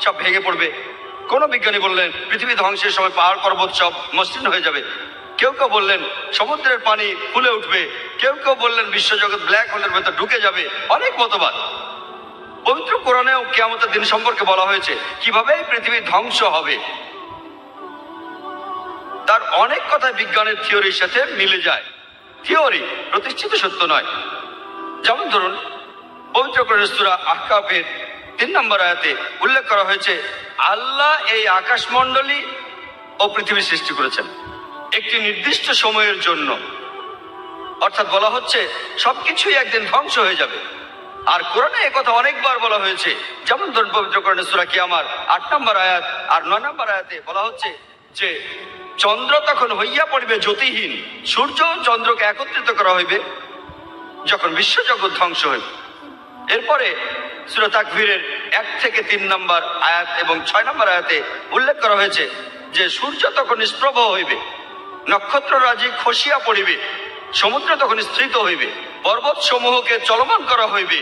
সব ভেঙে পড়বে। কোনো বিজ্ঞানী বললেন, পৃথিবী ধ্বংসের সময় পাহাড় পর্বত সব মসৃণ হয়ে যাবে। কেউ কেউ বললেন, সমুদ্রের পানি ফুলে উঠবে। কেউ কেউ বললেন, বিশ্বজগৎ ব্ল্যাক হোলের ভেতর ঢুকে যাবে। অনেক মতবাদ। পবিত্র কোরআনেও কেয়ামতের দিন সম্পর্কে বলা হয়েছে, কীভাবে পৃথিবী ধ্বংস হবে। তার অনেক কথা বিজ্ঞানের থিওরির সাথে মিলে যায়। থিওরি প্রতিষ্ঠিত সত্য নয়। যেমন ধরুন, পবিত্র কোরআনের সূরা আহকাফের তিন নম্বর আয়াতে উল্লেখ করা হয়েছে, আল্লাহ এই আকাশমণ্ডলী ও পৃথিবী সৃষ্টি করেছেন। একটি নির্দিষ্ট সময়ের জন্য। অর্থাৎ বলা হচ্ছে, সবকিছুই একদিন ধ্বংস হয়ে যাবে। আর কোরআনে কথা অনেকবার বলা হয়েছে, যেমন ধরুন পবিত্র কোরআনে সূরা আট নম্বর আয়াত আর নয় নম্বর আয়াতে বলা হচ্ছে যে, চন্দ্র তখন হইয়া পড়বে জ্যোতিহীন, সূর্য চন্দ্রকে একত্রিত করা হইবে, যখন বিশ্বজগৎ ধ্বংস হইবে। এরপরে সূরা তাকবীরের এক থেকে তিন নম্বর আয়াত এবং ছয় নম্বর আয়াতে উল্লেখ করা হয়েছে যে সূর্য তখন নিষ্প্রভ হইবে, নক্ষত্র রাজি খসিয়া পড়িবে, সমুদ্র তখন স্থিত হইবে পর্বত সমূহকে চলমান করা হইবে।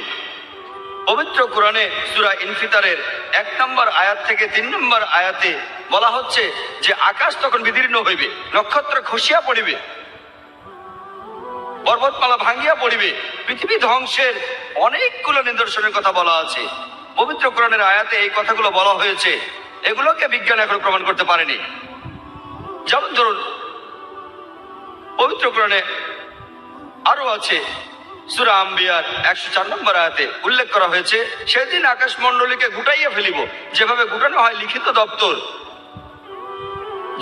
পবিত্র কোরআনে সুরা ইনফিতারের এক নম্বর আয়াত থেকে তিন নম্বর আয়াতে বলা হচ্ছে যে আকাশ তখন বিদীর্ণ হইবে, নক্ষত্র খসিয়া পড়িবে, পর্বতমালা ভাঙ্গিয়া পড়িবে, পৃথিবী ধ্বংসের অনেকগুলো নিদর্শনের কথা বলা আছে। পবিত্র কোরআনের আয়াতে এই কথাগুলো বলা হয়েছে। এগুলোকে বিজ্ঞান এখন প্রমাণ করতে পারেনি। যেমন ধরুন, পবিত্র কোরআনে আরও আছে, সুরা আম্বিয়ার একশো চার নম্বর আয়াতে উল্লেখ করা হয়েছে, সেদিন আকাশ মণ্ডলীকে গুটাইয়া ফেলিব। যেভাবে গুটানো হয় লিখিত দপ্তর,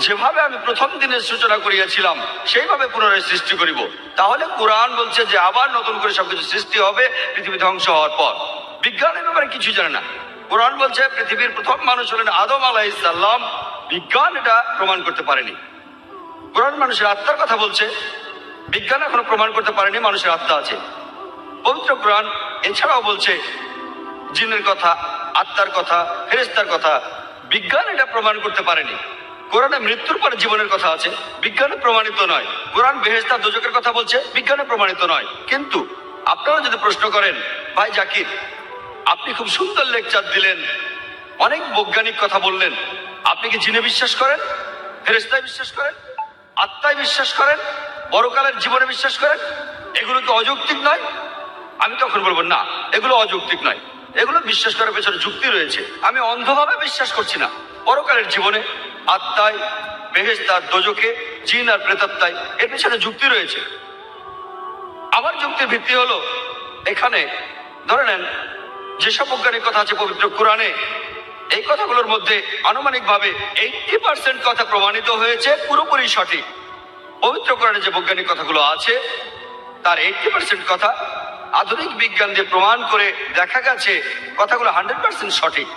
যেভাবে আমি প্রথম দিনের সূচনা করিয়াছিলাম, সেইভাবে পুনরায় সৃষ্টি করিব। তাহলে কোরআন বলছে যে আবার নতুন করে সবকিছু সৃষ্টি হবে, পৃথিবী ধ্বংস হওয়ার পর। বিজ্ঞানের ব্যাপারে কিছু জানে না। কোরআন বলছে, পৃথিবীর প্রথম মানুষ হলেন আদম আলাইসাল্লাম বিজ্ঞান এটা প্রমাণ করতে পারেনি। কোরআন মানুষের আত্মার কথা বলছে। বিজ্ঞান এখনও প্রমাণ করতে পারেনি, মানুষের আত্মা আছে। পবিত্র কোরআন এছাড়াও বলছে, জিনের কথা, আত্মার কথা ফেরেস্তার কথা, বিজ্ঞান এটা প্রমাণ করতে পারেনি। কোরআনে মৃত্যুর পরে জীবনের কথা আছে। বিজ্ঞানে প্রমাণিত নয়। কোরআন বেহেস্তা দোজকের কথা বলছে, বিজ্ঞানে প্রমাণিত নয়। কিন্তু আপনারা যদি প্রশ্ন করেন, ভাই জাকির আপনি খুব সুন্দর লেকচার দিলেন। অনেক বৈজ্ঞানিক কথা বললেন। আপনি কি জিনে বিশ্বাস করেন? ফেরেস্তায় বিশ্বাস করেন? আত্মায় বিশ্বাস করেন? পরকালের জীবনে বিশ্বাস করেন? এগুলো কি অযৌক্তিক নয়? আমি তখন বলব, না, এগুলো অযৌক্তিক নয়। এগুলো বিশ্বাস করার পেছনে যুক্তি রয়েছে। আমি অন্ধভাবে বিশ্বাস করছি না। পরকালের জীবনে আত্মায় বেহেস্তার দোজকে জিন আর প্রেতাত্মায় এর পেছনে যুক্তি রয়েছে। আমার যুক্তির ভিত্তি হলো, এখানে, ধরে নেন যেসব বৈজ্ঞানিক কথা আছে পবিত্র কোরআনে, এই কথাগুলোর মধ্যে আনুমানিকভাবে এইটি পার্সেন্ট কথা প্রমাণিত হয়েছে, পুরোপুরি সঠিক। পবিত্র কোরআনে যে বৈজ্ঞানিক কথাগুলো আছে, তার এইটি পার্সেন্ট কথা আধুনিক বিজ্ঞান দিয়ে প্রমাণ করে দেখা গেছে, কথাগুলো হান্ড্রেড পার্সেন্ট সঠিক।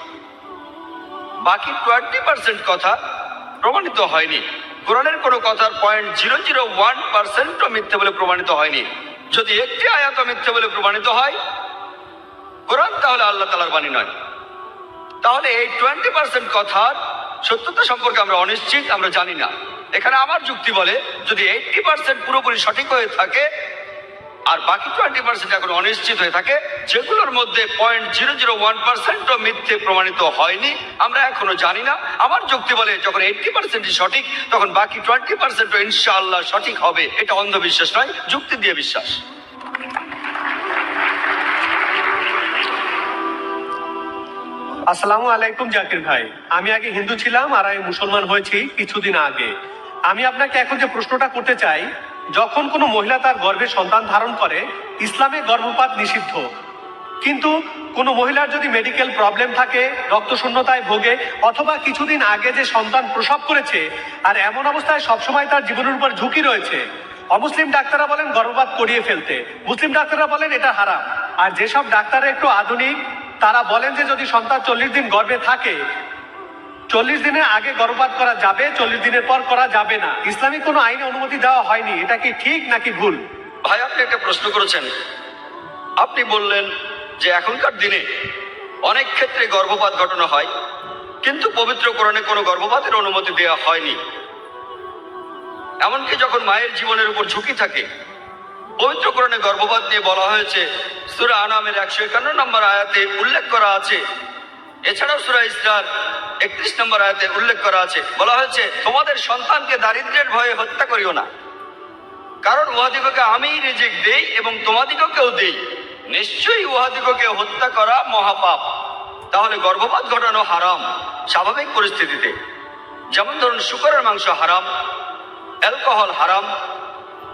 বাকি টোয়েন্টি পার্সেন্ট কথা প্রমাণিত হয়নি। কোরআনের কোনো কথার পয়েন্ট জিরো জিরো ওয়ান পার্সেন্টও মিথ্যে বলে প্রমাণিত হয়নি। যদি একটি আয়াত মিথ্যে বলে প্রমাণিত হয় কোরআন তাহলে আল্লাহ তালার বাণী নয়। তাহলে এই টোয়েন্টি পার্সেন্ট কথার সত্যতা সম্পর্কে আমরা অনিশ্চিত, আমরা জানি না। এখানে আমার যুক্তি বলে, যদি এইটটি পার্সেন্ট পুরোপুরি সঠিক হয়ে থাকে, আর বাকি টোয়েন্টি পার্সেন্ট এখন অনিশ্চিত হয়ে থাকে, যেগুলোর মধ্যে পয়েন্ট জিরো জিরো ওয়ান পার্সেন্টও মিথ্যে প্রমাণিত হয়নি, আমরা এখনও জানি না। আমার যুক্তি বলে, যখন এইটটি পার্সেন্টই সঠিক, তখন বাকি টোয়েন্টি পার্সেন্টও ইনশাআল্লাহ সঠিক হবে। এটা অন্ধবিশ্বাস নয়, যুক্তি দিয়ে বিশ্বাস। আসসালামু আলাইকুম জাকির ভাই। আমি আগে হিন্দু ছিলাম, আর আমি মুসলমান হয়েছি কিছুদিন আগে। আমি আপনাকে এখন যে প্রশ্নটা করতে চাই, যখন কোনো মহিলা তার গর্ভে সন্তান ধারণ করে, ইসলামে গর্ভপাত নিষিদ্ধ। কিন্তু কোনো মহিলার যদি মেডিকেল প্রবলেম থাকে, রক্তশূন্যতায় ভোগে, অথবা কিছুদিন আগে যে সন্তান প্রসব করেছে, আর এমন অবস্থায় সবসময় তার জীবনের উপর ঝুঁকি রয়েছে, অমুসলিম ডাক্তাররা বলেন গর্ভপাত করিয়ে ফেলতে। মুসলিম ডাক্তাররা বলেন এটা হারাম। আর যেসব ডাক্তাররা একটু আধুনিক তারা বলেন যে যদি সন্তান চল্লিশ দিন গর্ভে থাকে, চল্লিশ দিনের আগে গর্ভপাত করা যাবে, চল্লিশ দিনের পর করা যাবে না। ইসলামিক কোনো আইনে অনুমতি দেওয়া হয়নি। এটা কি ঠিক নাকি ভুল? ভাই, আপনি একটা প্রশ্ন করেছেন। আপনি বললেন যে এখনকার দিনে অনেক ক্ষেত্রে গর্ভপাত ঘটনা হয়, কিন্তু পবিত্র কোরআনে কোনো গর্ভপাতের অনুমতি দেওয়া হয়নি। এমনকি যখন মায়ের জীবনের উপর ঝুঁকি থাকে পবিত্র কোরআনে গর্ভপাত নিয়ে বলা হয়েছে, সুরা আনামের একশো একান্ন নম্বর আয়াতে উল্লেখ করা আছে। এছাড়াও সুরা ইসরার একত্রিশ নম্বর আয়াতে উল্লেখ করা আছে। বলা হয়েছে, তোমাদের সন্তানকে দারিদ্র্যের ভয়ে হত্যা করিও না। কারণ উহাদিগকে আমি রিজিক দেই এবং তোমাদিগকেও দেই। নিশ্চয়ই উহাদিগকে হত্যা করা মহাপাপ। তাহলে গর্ভপাত ঘটানো হারাম, স্বাভাবিক পরিস্থিতিতে। যেমন ধরুন, শুকরের মাংস হারাম, অ্যালকোহল হারাম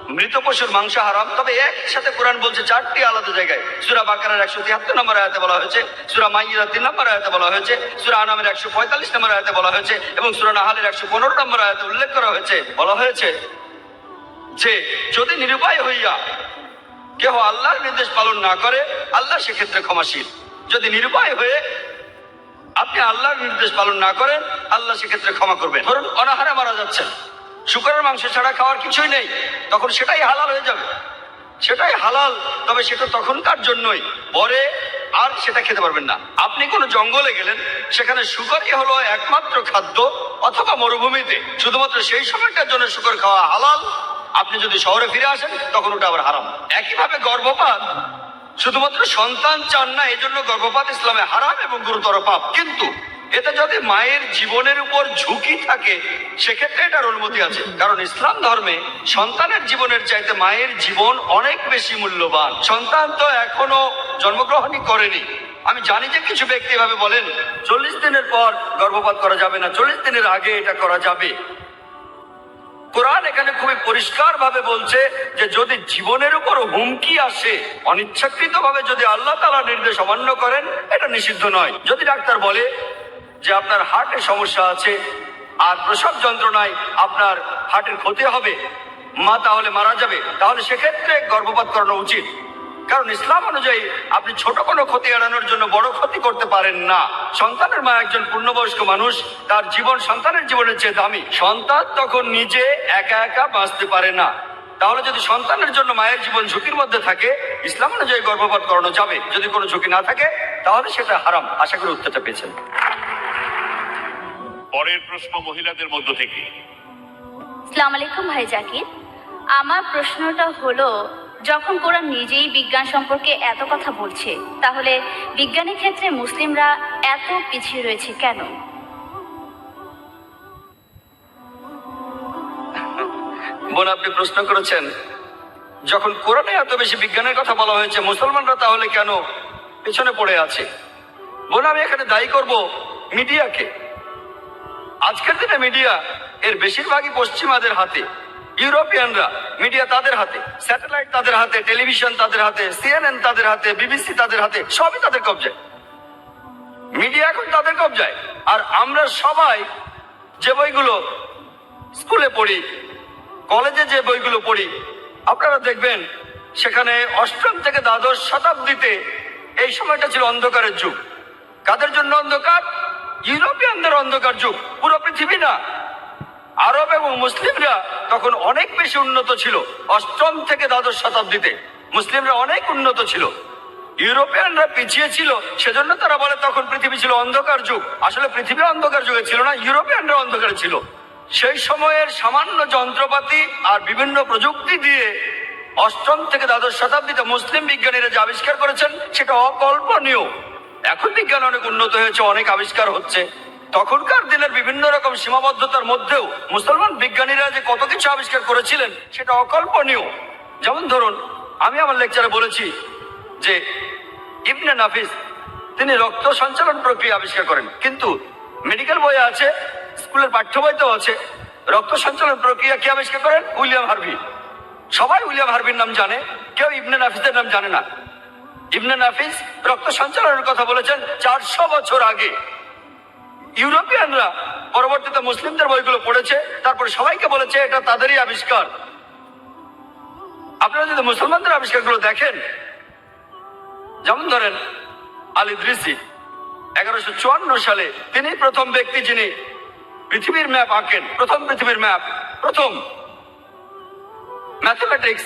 মৃত পশুর মাংস হারাম। তবে একসাথে কোরআন বলছে চারটি আলাদা জায়গায়। সুরা বাকারের একশো তিয়াত্তর নম্বর আয়তে বলা হয়েছে, সুরা মাইয়ার তিন নম্বর আয়াতে বলা হয়েছে, সুরা আনামের একশো পঁয়তাল্লিশ নম্বর আয়তে বলা হয়েছে এবং সুরা নাহালের একশো পনেরো নম্বর আয়তে উল্লেখ করা হয়েছে। বলা হয়েছে যে, যদি নিরুপায় হইয়া কেহ আল্লাহর নির্দেশ পালন না করে, আল্লাহ সেক্ষেত্রে ক্ষমাশীল। যদি নিরুপায় হয়ে আপনি আল্লাহর নির্দেশ পালন না করেন, আল্লাহ সেক্ষেত্রে ক্ষমা করবেন। ধরুন অনাহারে মারা যাচ্ছেন। শুকরের মাংস ছাড়া খাওয়ার কিছুই নেই, তখন সেটাই হালাল হয়ে যাবে। সেটাই হালাল, তবে সেটা তখনকার জন্যই। পরে আর সেটা খেতে পারবেন না। আপনি কোনো জঙ্গলে গেলেন, সেখানে শুকরই হলো একমাত্র খাদ্য অথবা মরুভূমিতে। শুধুমাত্র সেই সময়টার জন্য শুকর খাওয়া হালাল। আপনি যদি শহরে ফিরে আসেন, তখন ওটা আবার হারাম। একইভাবে গর্ভপাত। শুধুমাত্র সন্তান চান না জন্য গর্ভপাত ইসলামে হারাম এবং গুরুতর পাপ। কিন্তু এতে যদি মায়ের জীবনের উপর ঝুঁকি থাকে, সেক্ষেত্রে এটার অনুমতি আছে। কারণ ইসলাম ধর্মে সন্তানের জীবনের চাইতে মায়ের জীবন অনেক বেশি মূল্যবান। সন্তান তো এখনও জন্মগ্রহণই করেনি। আমি জানি যে কিছু ব্যক্তি এভাবে বলেন, চল্লিশ দিনের পর গর্ভপাত করা যাবে না, চল্লিশ দিনের আগে এটা করা যাবে। কোরআন এখানে খুবই পরিষ্কার ভাবে বলছে যে যদি জীবনের উপর হুমকি আসে অনিচ্ছাকৃত ভাবে যদি আল্লাহ তালা নির্দেশ অমান্য করেন, এটা নিষিদ্ধ নয়। যদি ডাক্তার বলে যে আপনার হার্টে সমস্যা আছে, আর প্রসব যন্ত্রণায় আপনার হার্টের ক্ষতি হবে, মা তাহলে মারা যাবে। তাহলে সেক্ষেত্রে গর্ভপাত করানো উচিত। কারণ ইসলাম অনুযায়ী আপনি ছোট কোনো ক্ষতি এড়ানোর জন্য বড় ক্ষতি করতে পারেন না। সন্তানের মা একজন পূর্ণবয়স্ক মানুষ, তার জীবন সন্তানের জীবনের চেয়ে দামি। সন্তান তখন নিজে একা একা বাঁচতে পারে না। তাহলে যদি সন্তানের জন্য মায়ের জীবন ঝুঁকির মধ্যে থাকে, ইসলাম অনুযায়ী গর্ভপাত করানো যাবে। যদি কোনো ঝুঁকি না থাকে, তাহলে সেটা হারাম। আশা করি উত্তরটা পেয়েছেন। পরের প্রশ্ন মহিলাদের মধ্য থেকে। সালাম আলাইকুম ভাই জাকির। আমার প্রশ্নটা হলো যখন কোরআন নিজেই বিজ্ঞান সম্পর্কে এত কথা বলছে তাহলে বিজ্ঞানের ক্ষেত্রে মুসলিমরা এত পিছিয়ে রয়েছে কেন? বোন আপনি প্রশ্ন করেছেন যখন কোরআনে এত বেশি বিজ্ঞানের কথা বলা হয়েছে মুসলমানরা তাহলে কেন পেছনে পড়ে আছে? বোন আমি এখানে দায়ী করব মিডিয়াকে। আজকের দিনে মিডিয়া এর বেশিরভাগই পশ্চিমাদের হাতে, ইউরোপিয়ানরা মিডিয়া তাদের হাতে স্যাটেলাইট তাদের হাতে টেলিভিশন তাদের হাতে সিএনএন তাদের হাতে বিবিসি তাদের হাতে, সবই তাদের কবজায়। মিডিয়া এখন তাদের কবজায়। আর আমরা সবাই যে বইগুলো স্কুলে পড়ি কলেজে যে বইগুলো পড়ি, আপনারা দেখবেন সেখানে অষ্টম থেকে দ্বাদশ শতাব্দীতে এই সময়টা ছিল অন্ধকারের যুগ। কাদের জন্য অন্ধকার? ইউরোপিয়ানদের অন্ধকার যুগ। পুরো পৃথিবী না। আরব এবং মুসলিমরা তখন অনেক বেশি উন্নত ছিল, অষ্টম থেকে দ্বাদশ শতাব্দীতে। মুসলিমরা অনেক উন্নত ছিল। ইউরোপিয়ানরা পিছিয়ে ছিল, সেজন্য তারা বলে তখন পৃথিবী ছিল অন্ধকার যুগ। আসলে পৃথিবী অন্ধকার যুগে ছিল না, ইউরোপিয়ানরা অন্ধকার ছিল। সেই সময়ের সামান্য যন্ত্রপাতি আর বিভিন্ন প্রযুক্তি দিয়ে অষ্টম থেকে দ্বাদশ শতাব্দীতে মুসলিম বিজ্ঞানীরা যে আবিষ্কার করেছেন, সেটা অকল্পনীয়। এখন বিজ্ঞান অনেক উন্নত হয়েছে, অনেক আবিষ্কার হচ্ছে। তখনকার দিনের বিভিন্ন রকম সীমাবদ্ধতার মধ্যেও মুসলমান বিজ্ঞানীরা যে কত কিছু আবিষ্কার করেছিলেন, সেটা অকল্পনীয়। যেমন ধরুন, আমি আমার লেকচারে বলেছি যে ইবনে নাফিস, তিনি রক্ত সঞ্চালন প্রক্রিয়া আবিষ্কার করেন। কিন্তু মেডিকেল বই আছে, স্কুলের পাঠ্য বইতেও আছে, রক্ত সঞ্চালন প্রক্রিয়া কি আবিষ্কার করেন? William Harvey. সবাই উইলিয়াম হার্ভির নাম জানে, কেউ ইবনে নাফিসের নাম জানে না। ইবনে নাফিস রক্ত সঞ্চালনের কথা বলেছেন চারশো বছর আগে। ইউরোপিয়ানরা পরবর্তীতে মুসলিমদের বইগুলো পড়েছে, তারপরে সবাইকে বলেছে এটা তাদেরই আবিষ্কার। আপনারা যদি মুসলমানদের আবিষ্কারগুলো দেখেন, যেমন ধরেন আলী দৃসি এগারোশো চুয়ান্ন সালে তিনি প্রথম ব্যক্তি যিনি পৃথিবীর ম্যাপ আঁকেন, প্রথম পৃথিবীর ম্যাপ, প্রথম। ম্যাথমেটিক্স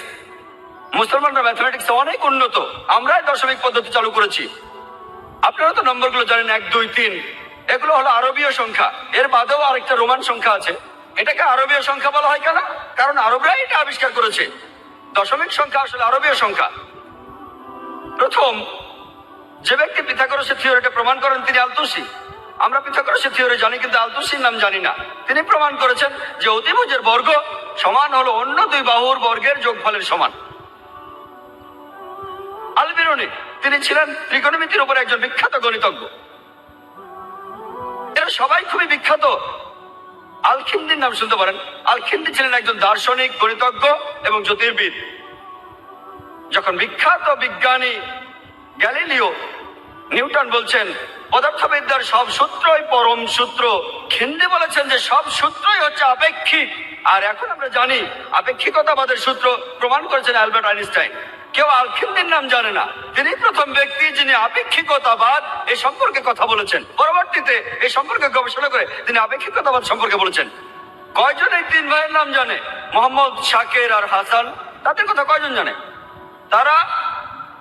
মুসলমানরা ম্যাথমেটিক্স অনেক উন্নত। আমরাই দশমিক পদ্ধতি চালু করেছি। আপনারা তো নম্বরগুলো জানেন, এক, দুই, তিন। এগুলো হলো আরবীয় সংখ্যা। এর বাদেও আরেকটা রোমান সংখ্যা আছে। এটাকে আরবীয় সংখ্যা বলা হয় কেন? কারণ আরবরাই এটা আবিষ্কার করেছে। দশমিক সংখ্যা আসলে আরবীয় সংখ্যা। প্রথম, যে ব্যক্তি পিথাগোরাসের থিওরিটা প্রমাণ করেন, তিনি আলতুসি আমরা পিথাগোরাসের থিওরি জানি, কিন্তু আলতুসির নাম জানি না। তিনি প্রমাণ করেছেন যে অতিভুজের বর্গ সমান হলো অন্য দুই বাহুর বর্গের যোগফলের সমান। আলবিরনি তিনি ছিলেন ত্রিকোণমিতির উপর একজন বিখ্যাত গণিতজ্ঞ। এরা সবাই খুবই বিখ্যাত। আলখিন্দির নাম শুনতে পারেন। আলখিন্দি ছিলেন একজন দার্শনিক, গণিতজ্ঞ এবং জ্যোতির্বিদ। যখন বিখ্যাত বিজ্ঞানী গ্যালিলিও নিউটন বলছেন, পদার্থবিদ্যার সব সূত্রই পরম সূত্র। খিন্দি বলেছেন যে সব সূত্রই হচ্ছে আপেক্ষিক। আর এখন আমরা জানি আপেক্ষিকতাবাদের সূত্র প্রমাণ করেছেন অ্যালবার্ট আইনস্টাইন। কেউ আলখিন্দির নাম জানে না। তিনি প্রথম ব্যক্তি যিনি আপেক্ষিকতাবাদ এ সম্পর্কে কথা বলেছেন। পরবর্তীতে এই সম্পর্কে গবেষণা করে তিনি আপেক্ষিকতাবাদ সম্পর্কে বলেছেন। কয়জন এই তিন ভাইয়ের নাম জানে? মোহাম্মদ, শাকের আর হাসান। তাদের কথা কয়জন জানে? তারা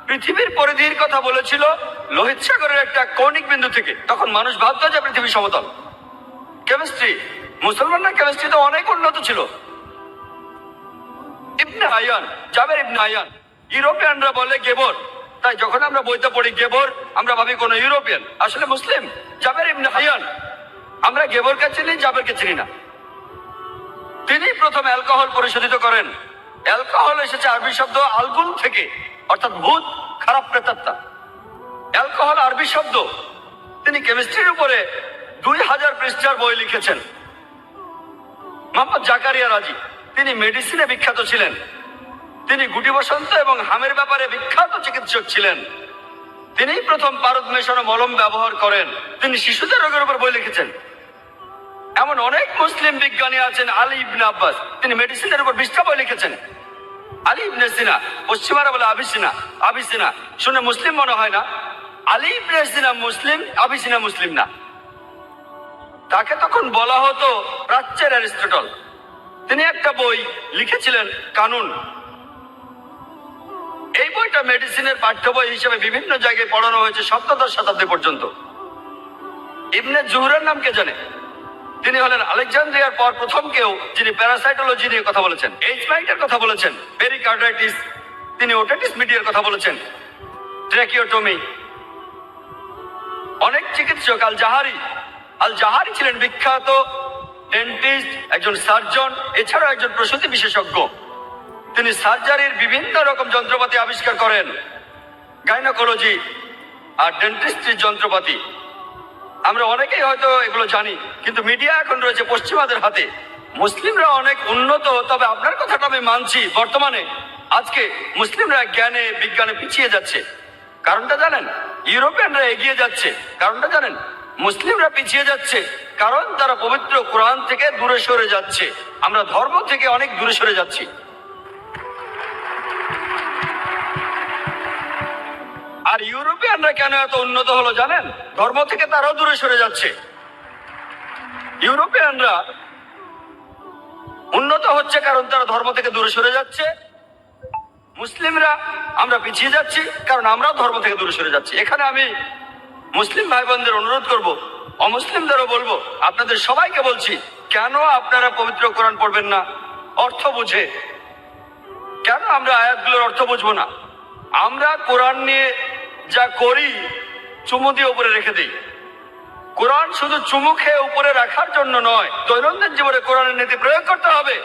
পৃথিবীর পরিধির কথা বলেছিল, লোহিত সাগরের একটা কৌণিক বিন্দু থেকে। তখন মানুষ ভাবত যে পৃথিবী সমতল। কেমিস্ট্রি মুসলমানরা কেমিস্ট্রিতে অনেক উন্নত ছিল। ইবনে আয়ান জাবের ইবনে আয়ান ইউরোপিয়ানরা বলে গেবর। তাই যখন আমরা বইতে পড়ি গেবর, আমরা ভাবি কোন ইউরোপিয়ান। আসলে মুসলিম। জাবের ইবনে আয়ান আমরা গেবরকে চিনি, জাবেরকে চিনি না। তিনি প্রথম অ্যালকোহল পরিশোধিত করেন। অ্যালকোহল এসেছে আরবি শব্দ আলগুল থেকে, অর্থাৎ ভূত, খারাপ প্রেতাত্মা। অ্যালকোহল আরবি শব্দ। তিনি কেমিস্ট্রির উপরে দুই হাজার পৃষ্ঠার বই লিখেছেন। মোহাম্মদ জাকারিয়া রাজি। তিনি মেডিসিনে বিখ্যাত ছিলেন। তিনি গুটি বসন্ত এবং হামের ব্যাপারে বিখ্যাত চিকিৎসক ছিলেন। তিনি প্রথম পারদ মেশানো মলম ব্যবহার করেন। তিনি শিশুদের রোগের উপর বই লিখেছেন। এমন অনেক মুসলিম বিজ্ঞানী আছেন আলী ইবনে আব্বাস। তিনি মেডিসিনের উপর বিশটা বই লিখেছেন। আলী ইবনে সিনা, পশ্চিমারা বলে আবিসিনা আবিসিনা শুনে মুসলিম মনে হয় না? আলী ইবনে সিনা মুসলিম আবিসিনা মুসলিম না। তাকে তখন বলা হতো প্রাচ্যের অ্যারিস্টটল। তিনি একটা বই লিখেছিলেন, কানুন। এই বইটা মেডিসিনের পাঠ্য বই হিসেবে বিভিন্ন জায়গায় পড়ানো হয়েছে সপ্তদশ শতাব্দী পর্যন্ত। ইবনে জুহরের নাম কে জানে? তিনি হলেন আলেকজান্দ্রিয়ার পর প্রথম কেউ যিনি প্যারাসাইটোলজি নিয়ে কথা বলেছেন। এইচ মাইটের কথা বলেছেন পেরিকার্ডাইটিস তিনি ওটাইটিস মিডিয়ার কথা বলেছেন ট্র্যাকিওটমি অনেক চিকিৎসক, আল জাহারি। আল জাহারি ছিলেন বিখ্যাত ডেন্টিস্ট একজন সার্জন এছাড়াও একজন প্রসূতি বিশেষজ্ঞ। তিনি সার্জারির বিভিন্ন রকম যন্ত্রপাতি আবিষ্কার করেন। গাইনোকোলজি আর ডেন্টিস্ট্রির যন্ত্রপাতি। আমরা অনেকেই হয়তো এগুলো জানি, কিন্তু মিডিয়া এখন রয়েছে পশ্চিমাদের হাতে। মুসলিমরা অনেক উন্নত, তবে আপনার কথাটা আমি মানছি, বর্তমানে আজকে মুসলিমরা জ্ঞানে, বিজ্ঞানে পিছিয়ে যাচ্ছে। কারণটা জানেন? ইউরোপিয়ানরা এগিয়ে যাচ্ছে। কারণটা জানেন? মুসলিমরা পিছিয়ে যাচ্ছে, কারণ তারা পবিত্র কোরআন থেকে দূরে সরে যাচ্ছে। আমরা ধর্ম থেকে অনেক দূরে সরে যাচ্ছি। আর ইউরোপিয়ানরা কেন এত উন্নত হলো জানেন? ধর্ম থেকে তারাও দূরে সরে যাচ্ছে। ইউরোপিয়ানরা উন্নত হচ্ছে কারণ তারা ধর্ম থেকে দূরে সরে যাচ্ছে। মুসলিমরা আমরা পিছিয়ে যাচ্ছি কারণ আমরাও ধর্ম থেকে দূরে সরে যাচ্ছি। এখানে আমি মুসলিম ভাই বোনদের অনুরোধ করব, অমুসলিমদেরও বলব, আপনাদের সবাইকে বলছি, কেন আপনারা পবিত্র কোরআন পড়বেন না? অর্থ বুঝে। কেন আমরা আয়াতগুলোর অর্থ বুঝব না? আমরা কোরআন নিয়ে যা করি, চুমু দিয়ে উপরে রেখে দিই। কোরআন শুধু চুমু খেয়ে উপরে রাখার জন্য নয়, দৈনন্দিন জীবনে কোরআনের নীতি প্রয়োগ করতে হবে।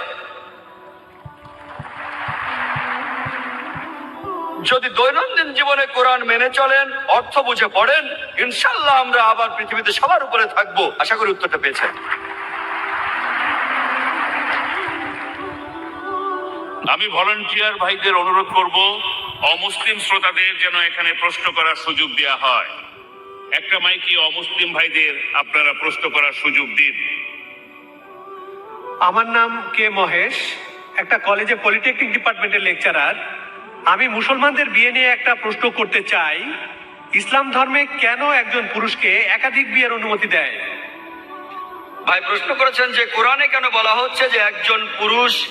যদি দৈনন্দিন জীবনে কোরআন মেনে চলেন, অর্থ বুঝে পড়েন ইনশাল্লাহ আমরা আবার পৃথিবীতে সবার উপরে থাকব। আশা করি উত্তরটা পেয়েছেন। আমি ভলান্টিয়ার ভাইদের অনুরোধ করব অমুসলিম শ্রোতাদের যেন এখানে প্রশ্ন করার সুযোগ দেওয়া হয়। একটা মাইকি অমুসলিম ভাইদের আপনারা প্রশ্ন করার সুযোগ দিন। আমার নাম কে মহেশ একটা কলেজে পলিটেকনিক ডিপার্টমেন্টের লেকচারার। আমি মুসলমানদের বিয়ে নিয়ে একটা প্রশ্ন করতে চাই ইসলাম ধর্মে কেন একজন পুরুষকে একাধিক বিয়ের অনুমতি দেয়? ভাই প্রশ্ন করেছেন যে কোরআনে কেন বলা হচ্ছে যে একজন পুরুষ